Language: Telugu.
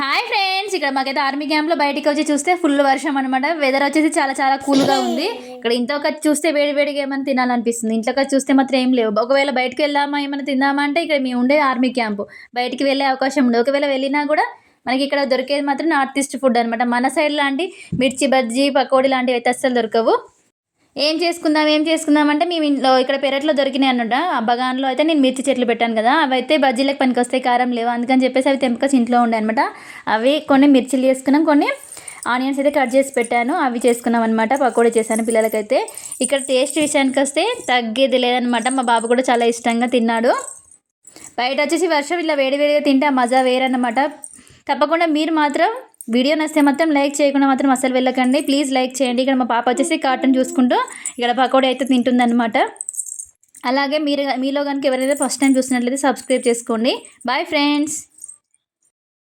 హాయ్ ఫ్రెండ్స్ ఇక్కడ మాకైతే ఆర్మీ క్యాంప్లో బయటికి వచ్చి చూస్తే ఫుల్ వర్షం అనమాట వెదర్ వచ్చేసి చాలా చాలా కూల్గా ఉంది. ఇక్కడ ఇంట్లోకి వచ్చి చూస్తే వేడి వేడిగా ఏమైనా తినాలనిపిస్తుంది. ఇంట్లోకి వచ్చి చూస్తే మాత్రం ఏం లేవు. ఒకవేళ బయటకు వెళ్దామా ఏమైనా తిందామా అంటే ఇక్కడ మేము ఉండే ఆర్మీ క్యాంపు బయటికి వెళ్ళే అవకాశం ఉండదు. ఒకవేళ వెళ్ళినా కూడా మనకి ఇక్కడ దొరికేది మాత్రం నార్త్ ఈస్ట్ ఫుడ్ అనమాట మన సైడ్ లాంటి మిర్చి బజ్జీ పకోడీ లాంటివి అయితే అస్సలు దొరకవు. ఏం చేసుకుందాం ఏం చేసుకుందాం అంటే మేము ఇంట్లో ఇక్కడ పెరట్లో దొరికినాయి అన్నట ఆ బగాన్లో అయితే నేను మిర్చి చెట్లు పెట్టాను కదా అవి అయితే బజ్జీలకు పనికొస్తాయి కారం లేవు. అందుకని చెప్పేసి అవి తెంపకొచ్చి ఇంట్లో ఉండే అనమాట అవి కొన్ని మిర్చిలు చేసుకున్నాం కొన్ని ఆనియన్స్ అయితే కట్ చేసి పెట్టాను. అవి చేసుకున్నాం అనమాట పకోడీ చేశాను పిల్లలకైతే. ఇక్కడ టేస్ట్ విషయానికి వస్తే తగ్గేది లేదనమాట మా బాబు కూడా చాలా ఇష్టంగా తిన్నాడు. బయట వచ్చేసి వర్షం ఇలా వేడివేడిగా తింటే ఆ మజా వేరన్నమాట. తప్పకుండా మీరు మాత్రం వీడియో నచ్చితే మాత్రం లైక్ చేయకుండా మాత్రం అసలు వెళ్ళకండి. ప్లీజ్ లైక్ చేయండి. ఇక్కడ మా పాప వచ్చేసి కార్టూన్ చూసుకుంటూ ఇక్కడ పకోడీ అయితే తింటుందన్నమాట. అలాగే మీరు మీలో కనుక ఎవరైతే ఫస్ట్ టైం చూసినట్లయితే సబ్స్క్రైబ్ చేసుకోండి. Bye friends.